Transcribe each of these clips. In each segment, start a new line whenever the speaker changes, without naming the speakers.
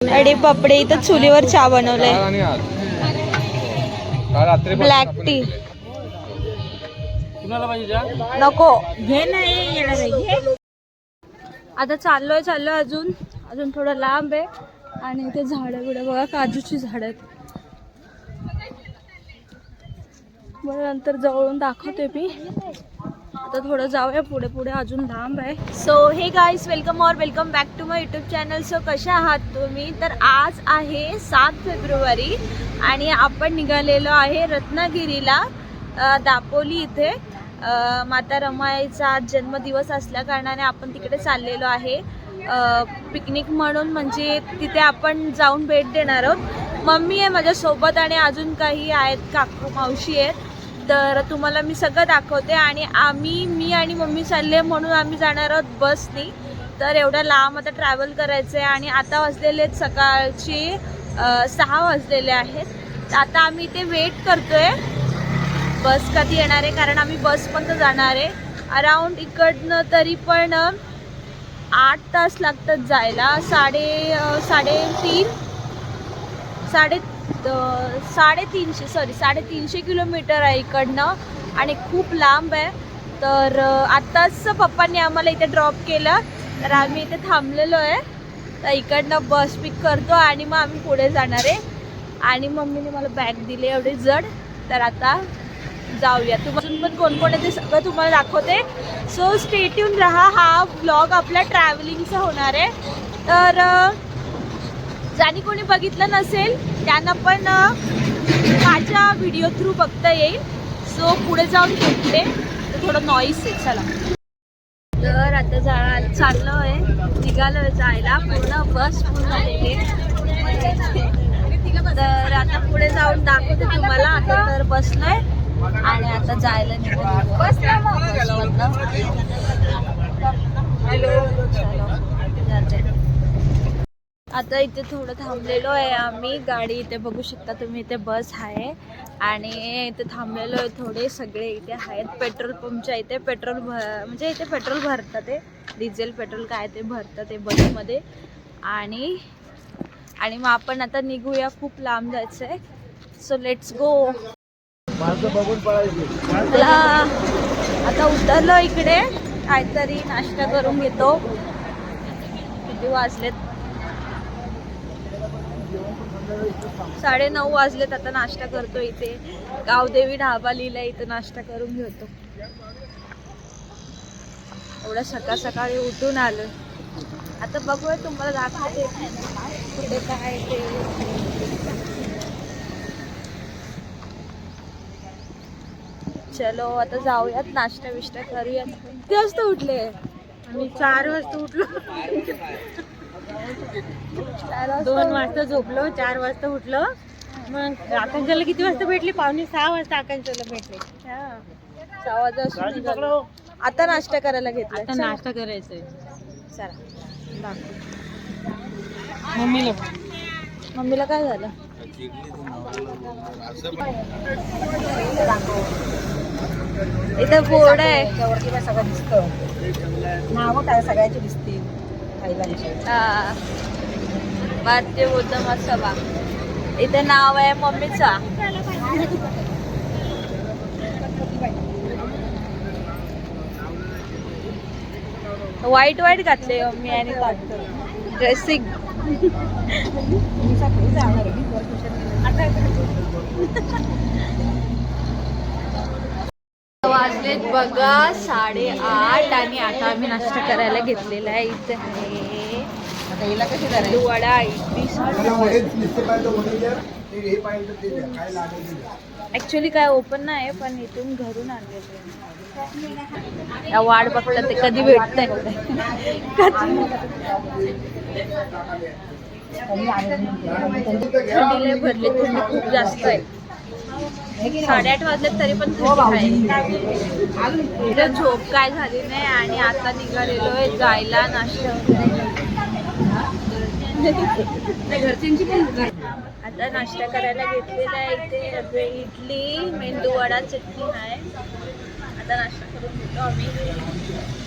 अडे पपडे इथं चुलीवर चहा बनवलाय. ब्लॅक टी नको. घे नाही आता चाललोय चाललोय अजून. अजून थोडं लांब आहे. आणि इथे झाडं बिडं बघा काजूची झाडं आहेत. बरं नंतर जवळून दाखवते मी. आता थोडं जाऊया पुढे पुढे अजून लांब आहे. So hey guys welcome or welcome back to my YouTube channel so कशा आहात तुम्ही? तर आज आहे सात फेब्रुवारी आणि आपण निघालेलो आहे रत्नागिरीला दापोली इथे. माता रमाईचा आज जन्मदिवस असल्या कारणाने आपण तिकडे चाललेलो आहे. पिकनिक म्हणून म्हणजे तिथे आपण जाऊन भेट देणार आहोत. मम्मी आहे माझ्यासोबत आणि अजून काही आहेत काकू मावशी आहेत. तर तुम्हाला मी सगळं दाखवते आणि आम्ही मी आणि मम्मी चालले म्हणून आम्ही जाणार आहोत बसनी. तर एवढ्या लांब आता ट्रॅव्हल करायचं आहे आणि आता वाजलेले आहेत सकाळचे सहा वाजलेले आहेत. तर आता आम्ही इथे वेट करतोय. बस कधी येणार आहे? कारण आम्ही बसपर्यंत जाणार आहे. अराऊंड इकडनं तरी पण आठ तास लागतात जायला. साडे साडेतीन साडे साडेतीनशे सॉरी साडेतीनशे किलोमीटर आहे इकडनं. आणि खूप लांब आहे. तर आत्ताच पप्पांनी आम्हाला इथे ड्रॉप केलं. तर आम्ही इथे थांबलेलो आहे. तर इकडनं बस पिक करतो आणि मग आम्ही पुढे जाणार आहे. आणि मम्मीने मला बॅग दिली एवढी जड. तर आता जाऊया. तुम्हाला पण कोण कोण आहे ते सगळं तुम्हाला दाखवते. सो स्टेट्यून राहा. हा ब्लॉग आपला ट्रॅव्हलिंगचा होणार आहे. तर ज्यांनी कोणी बघितलं नसेल त्यांना पण माझ्या व्हिडिओ थ्रू बघता येईल. सो पुढे जाऊन भेटते तर थोडं नॉईस आहे. चला. तर आता जा चाललो आहे. निघालो जायला. पूर्ण बस पूर्ण आहे. तर आता पुढे जाऊन दाखवते तुम्हाला. आता तर बसलोय. आणि आता जायला निघालो. बस आता इथे थोडं थांबलेलो आहे आम्ही. गाडी इथे बघू शकता तुम्ही इथे बस आहे. आणि इथे थांबलेलो आहे थोडे सगळे. इथे आहेत पेट्रोल पंपच्या. इथे पेट्रोल भ म्हणजे इथे पेट्रोल भरतात ते. डिझेल पेट्रोल काय ते भरतात ते बसमध्ये. आणि आणि मग आपण आता निघूया. खूप लांब जायचं आहे सो लेट्स गो मला आता उतरलो इकडे. काहीतरी नाश्ता करून घेतो. किती वाजलेत? साडे नऊ वाजलेत आता नाश्ता करतो इथे. गावदेवी ढाबा लिहिला इथं नाश्ता करून घेतो. एवढं सकाळ सकाळी उठून आलो आता बघूया तुम्हाला दाखवते. कुठे काय ते. चलो आता जाऊयात नाश्ता बिष्टा करूयात. किती वाजता उठले?
आम्ही चार वाजता उठलो. दोन वाजता झोपलो चार वाजता उठलो. मग आकांक्षाला किती वाजता भेटली? पावणे सहा वाजता आकांक्षाला भेटले.
हा. सहा वाजता. आता नाश्ता करायला घेतला
आता नाश्ता करायचंय.
चला.
मम्मीला.
मम्मीला काय झालं? इथं बोर्ड आहे.
त्यावरती काय सगळं दिसतं नावं काय सगळ्याची दिसतील
हा. भारतीय बौद्ध महासभा इथे नाव आहे मम्मीचा. वाईट वाईट घातले मम्मी आणि ड्रेसिंग वाजलेत बघा साडेआठ आणि आता आम्ही नाश्ता करायला घेतलेला आहे इथे. आहे वडा ऍक्च्युली काय ओपन नाही आहे पण इथून घरून आणलेलं या वाट बघतात ते कधी भेटतंय थंडीला भरले थंडी खूप जास्त आहे. साडेआठ वाजले तरी पण थंडी आहे. इथं झोप काय झाली नाही आणि आता निघालेलो आहे जायला नाश्ता आता नाश्ता करायला घेतलेला आहे इथे इडली मेंदू वडा चटणी आहे. आता नाश्ता करून घेतो आम्ही.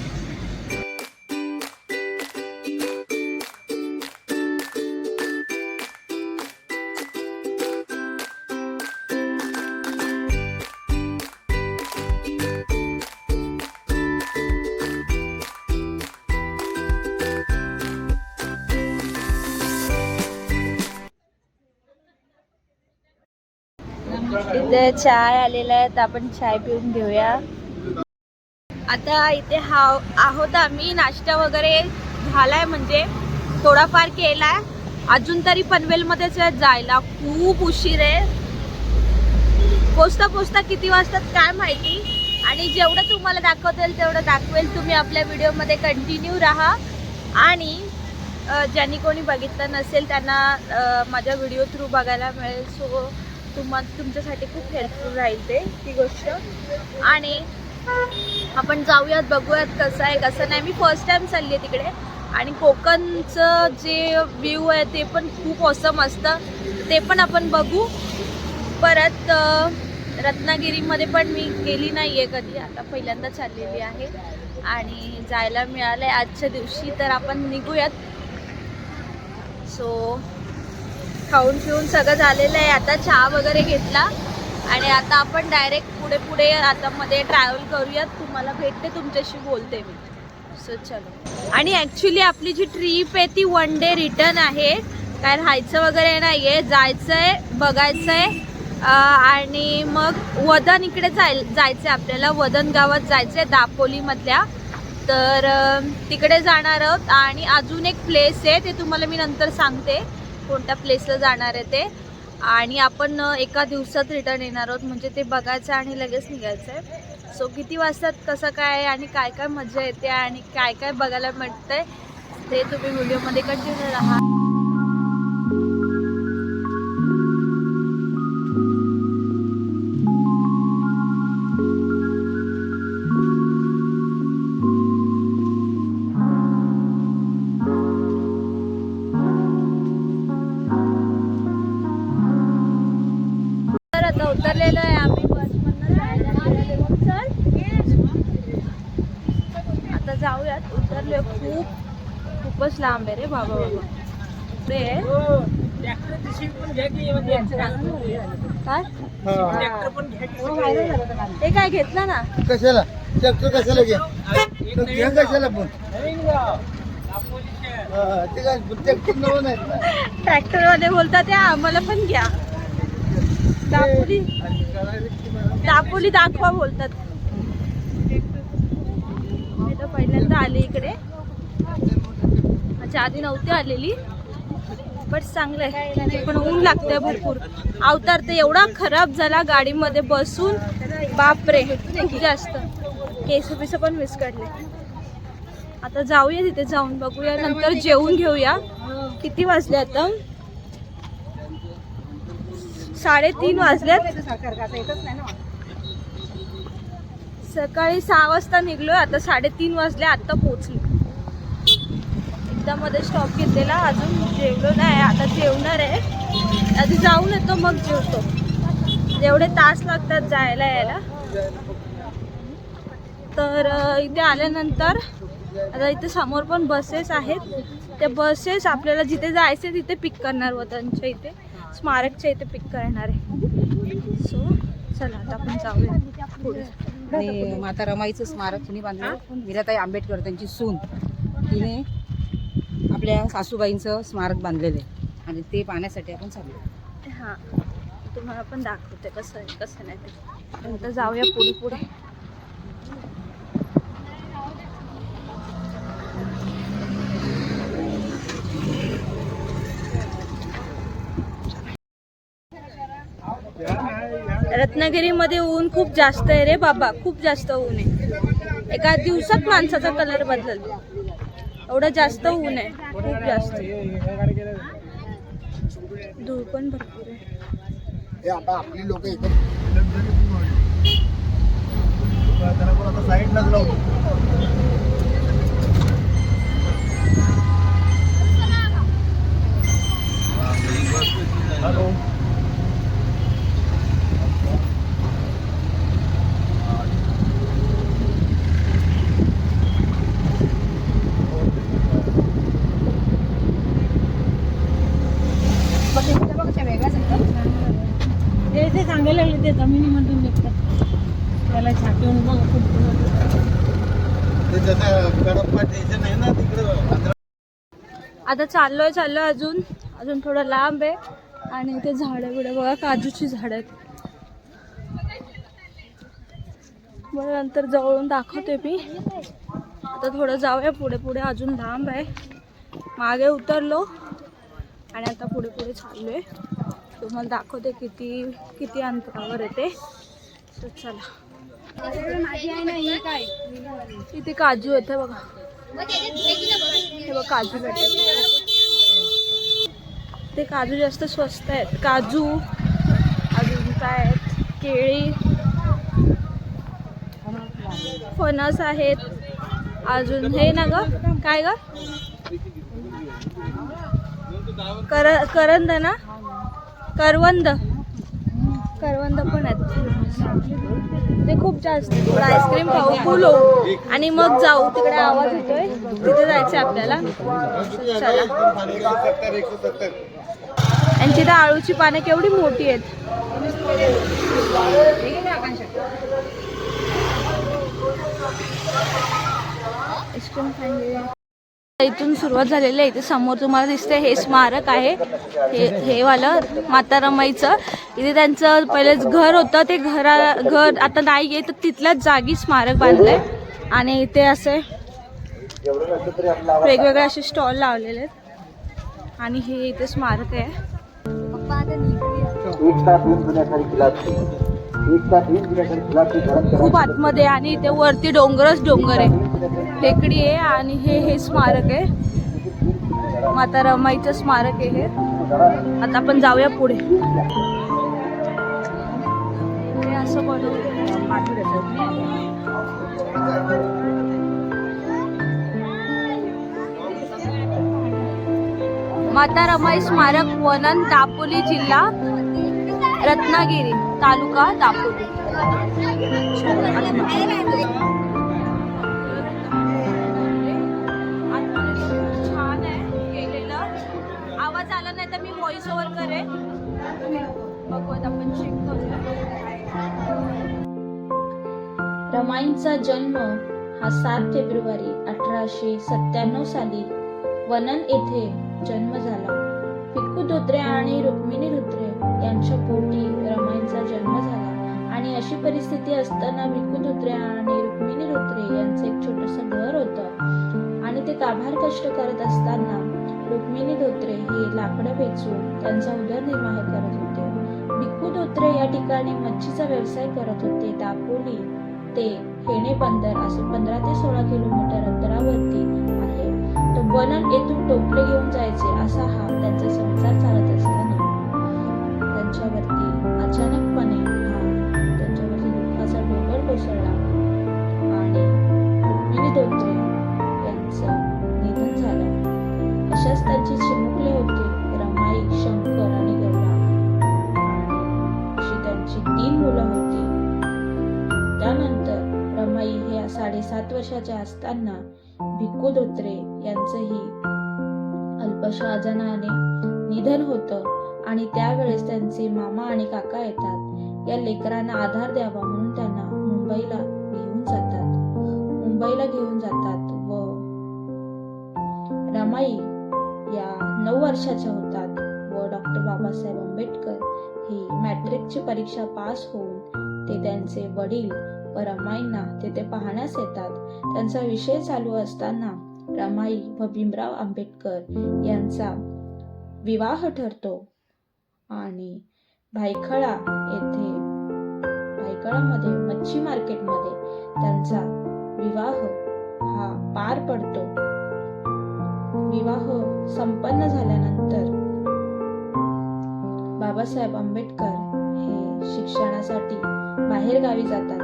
इथे चाय आलेला आहे तर आपण चाय पिऊन घेऊया. आता इथे हा आहोत आम्ही नाश्ता वगैरे झालाय म्हणजे थोडाफार केलाय. अजून तरी पनवेलमध्येच आहे जायला. खूप उशीर आहे. पोचता पोचता किती वाजतात काय माहिती? आणि जेवढं तुम्हाला दाखवता येईल तेवढं दाखवेल. तुम्ही आपल्या व्हिडिओमध्ये कंटिन्यू राहा. आणि ज्यांनी कोणी बघितलं नसेल त्यांना माझ्या व्हिडिओ थ्रू बघायला मिळेल. सो तुम्हा तुमच्यासाठी खूप हेल्पफुल राहील ते ती गोष्ट. आणि आपण जाऊयात बघूयात कसं आहे कसं नाही. मी फर्स्ट टाइम चालली आहे तिकडे. आणि कोकणचं जे व्ह्यू आहे ते पण खूप ऑसम असतं. ते पण आपण बघू. परत रत्नागिरीमध्ये पण मी गेली नाही आहे कधी. आता पहिल्यांदा चाललेली आहे. आणि जायला मिळालं आहे आजच्या दिवशी. तर आपण निघूयात. सो खाऊन पिऊन सगळं झालेलं आहे. आता चहा वगैरे घेतला. आणि आता आपण डायरेक्ट पुढे पुढे आता मध्ये ट्रॅव्हल करूयात. तुम्हाला भेटते तुमच्याशी बोलते मी. सो चलो. आणि ॲक्च्युली आपली जी ट्रिप आहे ती वन डे रिटर्न आहे. काय राहायचं वगैरे नाही आहे जायचं आहे बघायचं आहे आणि मग वदन इकडे जाय जायचं आहे आपल्याला. वदन गावात जायचं आहे दापोलीमधल्या तर तिकडे जाणार आहोत. आणि अजून एक प्लेस आहे ते तुम्हाला मी नंतर सांगते. कोणत्या प्लेसला जाणार आहे ते. आणि आपण एका दिवसात रिटर्न येणार आहोत. म्हणजे ते बघायचं आणि लगेच निघायचं आहे सो किती वाजतात कसं काय आणि काय काय मजा येते आणि काय काय बघायला मिळतंय ते तुम्ही व्हिडिओमध्ये कंटिन्यू राहा. आता उतरलेलो आहे. आम्ही बसमधनं चल. आता जाऊयात. उतरले खूप. खूपच लांब आहे रे बाबा बाबा. ते. ते काय घेतलं ना?
कशाला? ट्रॅक्टर कशाला घ्या कशाला पण? ते काय ट्रॅक्टर नवं
वाले बोलतात आम्हाला पण घ्या. दापोली? दापोली दाखवा बोलतात. तर पहिल्यांदा आले इकडे. अच्छा आधी नव्हती आलेली बट चांगलं आहे. पण ऊन लागतंय भरपूर. अवतार तर एवढा खराब झाला गाडीमध्ये बसून. बापरे जास्त. केस पिस पण विस्कडले आता जाऊया तिथे जाऊन बघूया. नंतर जेवून घेऊया. किती वाजले आता? साडेतीन वाजल्यात सकाळी सहा वाजता निघलोय आता साडेतीन वाजले आता पोहोचलो एकदा मध्ये स्टॉप घेतलेला अजून जेवलो नाही आता जेवणार आहे. आधी जाऊन येतो मग जेवतो. जेवढे तास लागतात जायला यायला. तर इथे आल्यानंतर आता इथे समोर पण बसेस आहेत. त्या बसेस आपल्याला जिथे जायचे तिथे पिक करणार वतनच्या इथे. स्मारकच्या इथे पिक करणार आहे. सो चला आता आपण जाऊया पुढे.
आणि माता रमाईचं स्मारक कुणी बांधलं. मीराताई आंबेडकर त्यांची सून. तिने आपल्या सासूबाईंचं स्मारक बांधलेलं आहे. आणि ते पाहण्यासाठी आपण चाललो.
हां. तुम्हाला पण दाखवते कसं आहे कसं नाही ते. जाऊया पुढे पुढे. रत्नागिरीमध्ये ऊन खूप जास्त आहे रे बाबा खूप जास्त ऊन आहे. एका दिवसात माणसाचा कलर बदलल. एवढं जास्त ऊन आहे खूप जास्त. धूळ पण भरपूर आहे
हे आता आपली लोक इथे त्यांना पण आता साईडलाच लावतो
ते जमिनीमधून निघतात त्याला छाटून मग कुंपणात
ते जसं कडप्पा टेन्शन आहे ना तिकडं
आता चाललोय चाललोय अजून. अजून थोडं लांब आहे. आणि ते झाडं बिडं बघा काजूची झाडं आहेत. बरं नंतर जवळून दाखवते मी. आता थोडं जाऊया पुढे पुढे अजून लांब आहे. मागे उतरलो आणि आता पुढे पुढे चाललोय. तुम्हाला दाखवते किती किती अंतरावर येते तर चला. इथे काजू येते बघा. हे बघ काजू ते काजू जास्त स्वस्त आहेत. काजू अजून काय आहेत? केळी. फणस आहेत. अजून हे ना ग? काय ग? कर करंद ना? करवंद. करवंद पण आहेत. ते खूप जास्त. थोडं आईस्क्रीम खाऊ फुलो आणि मग जाऊ. तिकडे आवाज येतोय. तिथे जायचं आपल्याला. चला. यांची तर आळूची पानं केवढी मोठी आहेत. आईस्क्रीम खायला इथून सुरुवात झालेली आहे. इथे समोर तुम्हाला दिसते हे स्मारक आहे. हे हे वालं माता रमाईचं इथे त्यांचं पहिलेच घर होतं. ते घरा घर आता नाही आहे तर तिथल्याच जागी स्मारक बांधलंय. आणि इथे असे वेगवेगळे असे स्टॉल लावलेले आहेत. आणि हे इथे स्मारक आहे. खूप आतमध्ये आहे आणि इथे वरती डोंगरच डोंगर आहे. टेकडी आहे आणि हे हे स्मारक आहे. माता रमाईचं स्मारक आहे हे. आता आपण जाऊया पुढे. हे असं बनवलं. माता रमाई स्मारक वनन दापोली जिल्हा रत्नागिरी तालुका दापोली. व्हॉइस ओव्हर करेन बघूयात आपण चेक करूया. रमाईंचा जन्म हा सात फेब्रुवारी अठराशे सत्त्याण्णव साली वनन येथे जन्म झाला. पिक्कू धोत्रे आणि रुक्मिणी धोत्रे यांच्या पोटी रमाईंचा जन्म झाला. आणि अशी परिस्थिती असताना भिक्खू धोत्रे आणि रुक्मिणी धोत्रे यांचं एक छोटंसं घर होतं. आणि ते काभार कष्ट करत असताना रुक्मिणी धोत्रे हे लाकडं वेचून त्यांचा उदरनिर्वाह करत होते. भिक्खू धोत्रे या ठिकाणी मच्छीचा व्यवसाय करत होते. दापोली ते हेणे बंदर असे पंधरा ते सोळा किलोमीटर अंतरावरती आहे. तो बनन येथून टोपले घेऊन जायचे असा हा त्यांचा संसार चालत असतो. असताना भिक्खू धोत्रे यांचंही अल्पशा आजाराने निधन होतं आणि त्यावेळेस त्यांचे मामा आणि काका येतात. या लेकरांना आधार द्यावा म्हणून त्यांना मुंबईला घेऊन जातात. मुंबईला घेऊन जातात व रमाई या नऊ वर्षाच्या होतात व डॉक्टर बाबासाहेब आंबेडकर ही मॅट्रिकची परीक्षा पास होऊन ते त्यांचे वडील व रमाईंना तेथे पाहण्यास येतात. त्यांचा विषय चालू असताना रमाई व भीमराव आंबेडकर यांचा विवाह ठरतो. आणि भायखळा येथे भायखळामध्ये मच्छी मार्केटमध्ये त्यांचा विवाह हा पार पडतो. विवाह संपन्न झाल्यानंतर बाबासाहेब आंबेडकर हे शिक्षणासाठी बाहेरगावी जातात.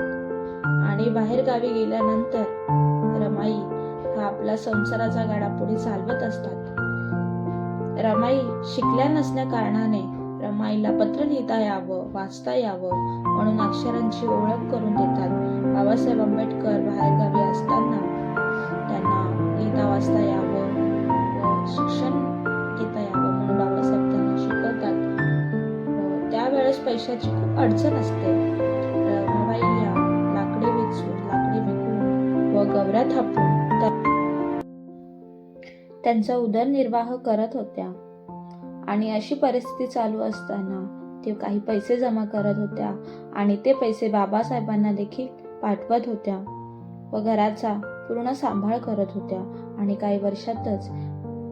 आणि बाहेर गावी गेल्यानंतर रमाई हा आपला संसाराचा गाडा पुढे चालवत असतात. रमाई शिकल्या नसल्या कारणाने रमाईला पत्र लिहिता यावं वाचता यावं म्हणून अक्षरांची ओळख करून देतात. बाबासाहेब आंबेडकर बाहेर गावी असताना त्यांना लिहिता वाचता यावं शिक्षण घेता यावं म्हणून बाबासाहेब त्यांना शिकवतात. त्यावेळेस पैशाची खूप अडचण असते. विकून थापून त्यांचा उदरनिर्वाह करत होत्या. आणि अशी परिस्थिती चालू असताना ते काही पैसे जमा करत होत्या आणि ते पैसे बाबासाहेबांना देखील पाठवत होत्या व घराचा पूर्ण सांभाळ करत होत्या. आणि काही वर्षातच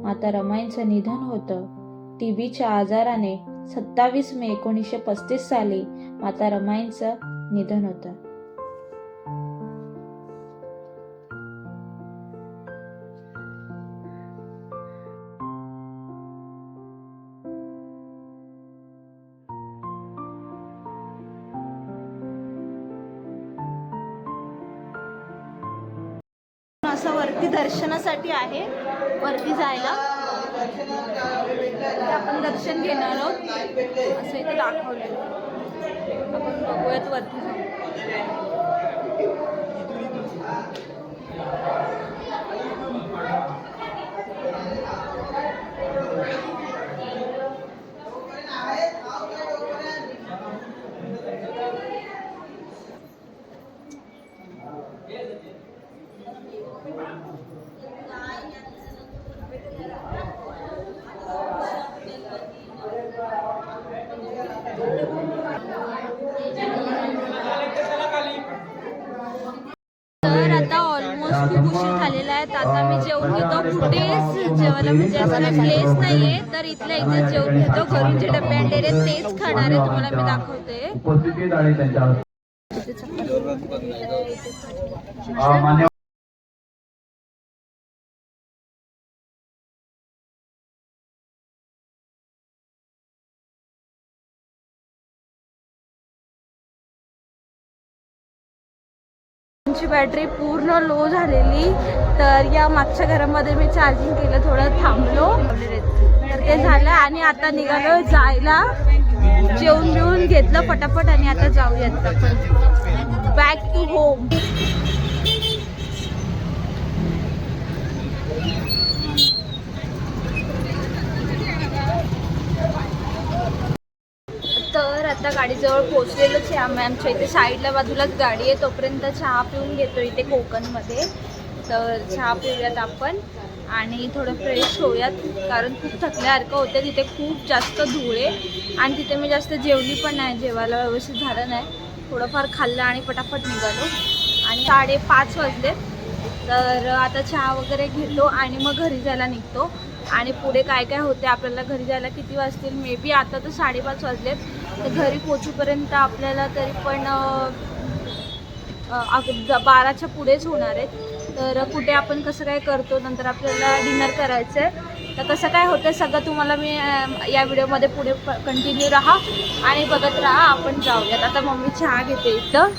माता रमाईंचं निधन होतं. टी बीच्या आजाराने सत्तावीस मे एकोणीसशे पस्तीस साली माता रमाईंचं निधन होतं. वरती दर्शनासाठी आहे वरती जायला. आपण दर्शन घेणार आहोत. असं इथे दाखवलेलं आपण बघूयात वरती जाऊ तर आता ऑलमोस्ट खूप उशीर झालेला आहे तर आता मी जेवून घेतो कुठेच जेवायला म्हणजे असं काही प्लेस नाहीये. तर इथल्या इथे जेवून घेतो. घरून जे डबे आणलेले तेच खाणार आहे तुम्हाला मी दाखवते.
फोनची
ची बॅटरी पूर्ण लो झालेली. तर या मागच्या घरामध्ये मी चार्जिंग केलं थोडं थांबलो. तर ते झालं आणि आता निघालो जायला. जेवून बिवून घेतलं पटापट आणि आता जाऊयात आपण. बॅक टू होम आता गाडीजवळ पोचलेलोच आहे आम्ही. आमच्या इथे साईडला बाजूलाच गाडी आहे. तोपर्यंत चहा पिऊन घेतो इथे कोकणमध्ये. तर चहा पिऊयात आपण. आणि थोडं फ्रेश होऊयात कारण खूप थकल्यासारखं होतं. तिथे खूप जास्त धूळ आहे. आणि तिथे मी जास्त जेवली पण नाही. जेवायला व्यवस्थित झालं नाही. थोडंफार खाल्लं आणि पटापट निघालो. आणि साडेपाच वाजले. तर आता चहा वगैरे घेतो आणि मग घरी जायला निघतो. आणि पुढे काय काय होते आपल्याला घरी जायला किती वाजतील? मे बी आता तर साडेपाच वाजलेत. तर घरी पोचूपर्यंत आपल्याला तरी पण बाराच्या पुढेच होणार आहेत तर कुठे आपण कसं काय करतो नंतर आपल्याला डिनर करायचं आहे तर कसं काय होतं सगळं तुम्हाला मी या व्हिडिओमध्ये पुढे कंटिन्यू राहा. आणि बघत राहा आपण जाऊयात. आता मम्मी चहा घेते इथं.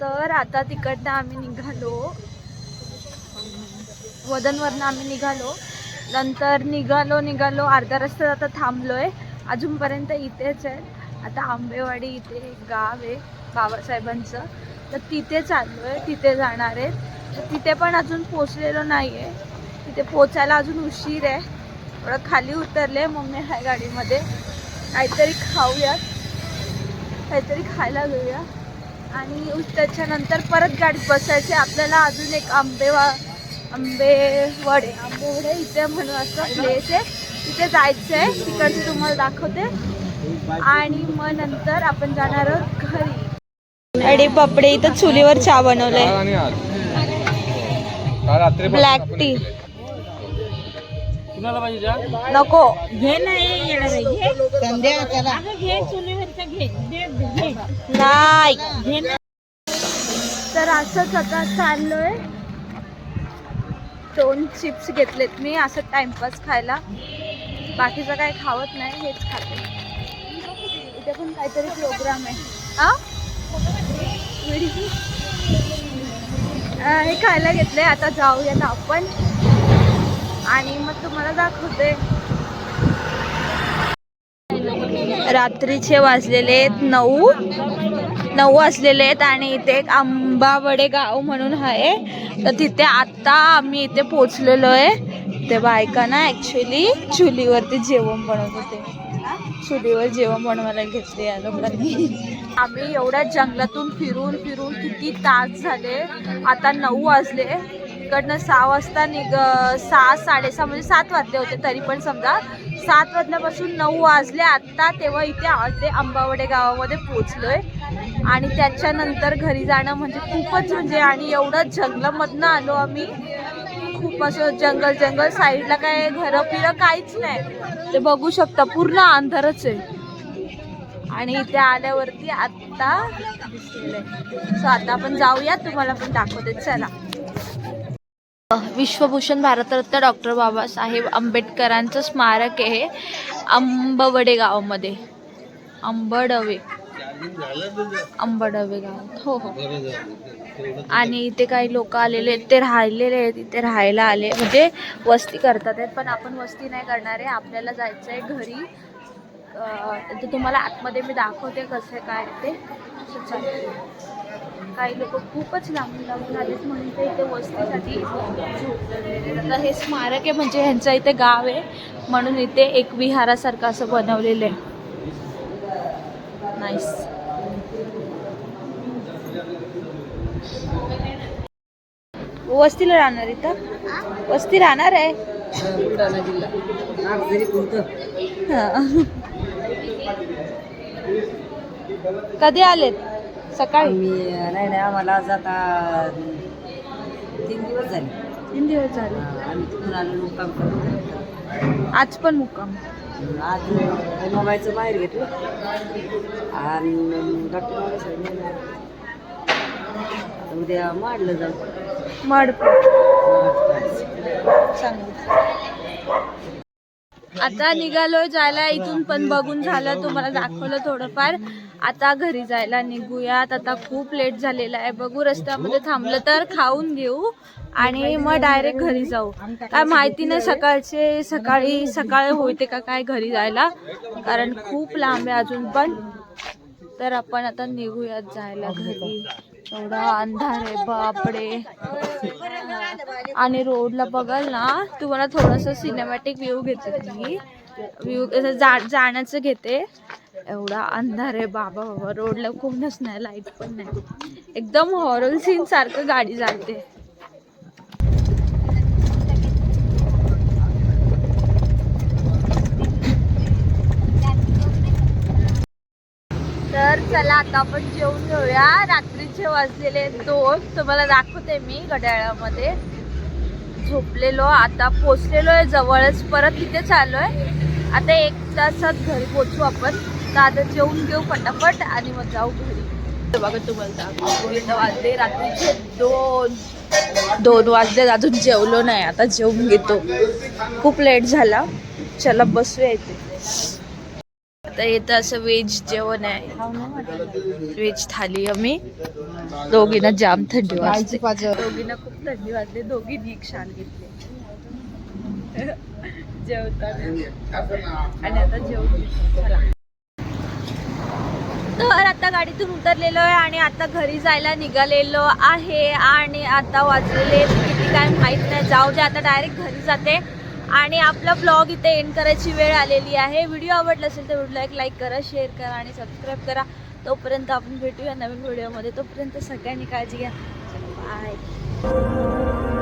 तर आता तिकडनं आम्ही निघालो. वदनवरनं आम्ही निघालो. नंतर निघालो निघालो. अर्धा रस्त्यात आता थांबलो आहे अजूनपर्यंत इथेच आहे. आता आंबेवाडी इथे एक गाव आहे बाबासाहेबांचं. तर तिथे चाललो आहे तिथे जाणार आहे. तर तिथे पण अजून पोचलेलो नाही आहे तिथे पोचायला अजून उशीर आहे. थोडं खाली उतरले मम्मी आहे गाडीमध्ये. काहीतरी खाऊयात. काहीतरी खायला घेऊया. आणि त्याच्यानंतर परत गाडीत बसायचे आपल्याला अजून एक आंबेवा आंबेवडे आंबेवडे इथे म्हणून असं प्लेस आहे. तिथे जायचं आहे तिकडचे तुम्हाला दाखवते. आणि मग नंतर आपण जाणार आहोत घरी. अडे पपडे इथं चुलीवर चहा बनवलाय. ब्लॅक टी नको.
घे हे
नाही. तर असंच आता चाललोय. दोन चिप्स घेतलेत मी असं टाइमपास खायला. बाकीचं काय खावत नाही हेच खाते. इथे पण काहीतरी प्रोग्राम आहे. आ? हे खायला घेतले आता जाऊयात आपण. आणि मग तुम्हाला दाखवते. रात्रीचे वाजलेले आहेत नऊ. नऊ वाजलेले आहेत आणि इथे एक आंबावडे गाव म्हणून आहे. तर तिथे आत्ता आम्ही इथे पोचलेलो आहे. ते बायका ना ॲक्च्युली चुलीवरती जेवण बनवत होते. चुलीवर जेवण बनवायला घेतले या लोकांनी. आम्ही एवढ्या जंगलातून फिरून फिरून किती तास झाले? आता नऊ वाजले. इकडनं सहा वाजता निघ सहा साडेसहा म्हणजे सात वाजले होते तरी पण समजा. सात वाजल्यापासून नऊ वाजले. आत्ता तेव्हा इथे आले ते आंबावडे गावामध्ये पोचलोय आणि त्याच्यानंतर घरी जाणं म्हणजे खूपच म्हणजे आणि एवढं जंगलामधनं आलो आम्ही. खूप असं जंगल जंगल. साईडला काय घरं पिरं काहीच नाही. ते बघू शकता पूर्ण अंधारच आहे. आणि इथे आल्यावरती आत्ता दिसलेलं आहे. सो आता आपण जाऊया तुम्हाला पण दाखवते. चला. विश्वभूषण भारतरत्न डॉक्टर बाबासाहेब आंबेडकरांचं स्मारक आहे. आंबवडे गावामध्ये. आंबडवे आंबडवे गावात हो हो. आणि इथे काही लोक आलेले आहेत ते राहिलेले आहेत इथे राहायला आले. म्हणजे वस्ती करतात आहेत पण आपण वस्ती नाही करणार आहे. आपल्याला जायचं आहे घरी. अं, ते तुम्हाला आतमध्ये मी दाखवते कसं काय ते. काही लोक खूपच लांबून लांबून आलेत म्हणून ते इथे वस्तीसाठी. आता हे स्मारक आहे म्हणजे ह्यांचं इथे गाव आहे. म्हणून इथे एक विहारासारखं असं बनवलेलं आहे. नाईस वस्तीला राहणार इथं? वस्ती राहणार आहे. कधी आलेत? सकाळी?
मी नाही नाही आम्हाला आज आता तीन दिवस झाले.
तीन दिवस झाले.
आम्ही तिथून आलो काम करतो
आज पण मुक्काम.
आज मोबाईलचं बाहेर घेतलं. आणि डॉक्टर बाबासाहेब उद्या माडलं जाऊ.
मड आता निघालोय जायला इथून पण बघून झालं तुम्हाला दाखवलं थोडंफार. आता घरी जायला निघूयात. आता खूप लेट झालेला आहे. बघू रस्त्यामध्ये थांबलं तर खाऊन घेऊ आणि मग डायरेक्ट घरी जाऊ. काय माहिती नाही सकाळचे सकाळी सकाळी होते का काय घरी जायला. कारण खूप लांब आहे अजून पण. तर आपण आता निघूयात जायला घरी. एवढा अंधार आहे बापडे आणि रोडला बघाल ना तुम्हाला थोडंसं सिनेमॅटिक व्ह्यू घेते मी. व्ह्यू जा जाण्याचं घेते. एवढा अंधार आहे बाबा बाबा. रोडला कोणच नाही लाइट पण नाही. एकदम हॉरल सीन सारखं गाडी जाते. तर चला आता आपण जेवून घेऊया. रात्रीचे वाजलेले दोन. तुम्हाला दाखवते मी घड्याळामध्ये. झोपलेलो आता पोचलेलो आहे जवळच. परत तिथे चालू आहे आता एक तासात घरी पोचू आपण. तर आता जेवून घेऊ पटापट आणि मग जाऊ घरी. तर बघा तुम्हाला दाखवतो वाजले रात्रीचे दोन. दोन वाजले अजून जेवलो नाही आता जेवून घेतो. खूप लेट झाला. चला बसूया इथे. आता येतं असं व्हेज जेवण आहे. व्हेज थाली आम्ही. दोघींना जाम थंडी वाजते. दोघींना खूप थंडी वाजते. दोघींनी एक शाल घेतली. जेवताना. आणि आता जेवण चला. तर आता गाडीतून उतरलेलो आहे आणि आता घरी जायला निघालेलो आहे आणि आता वाजलेले किती काय माहीत नाही. जाऊ दे आता डायरेक्ट घरी जाते. आणि आपला ब्लॉग इथे एंड करायची वेळ आलेली आहे. व्हिडिओ आवडला असेल तर व्हिडिओला एक लाईक करा शेअर करा आणि सबस्क्राईब करा. तोपर्यंत आपण भेटूया नवीन व्हिडिओमध्ये तोपर्यंत सगळ्यांनी काळजी घ्या. बाय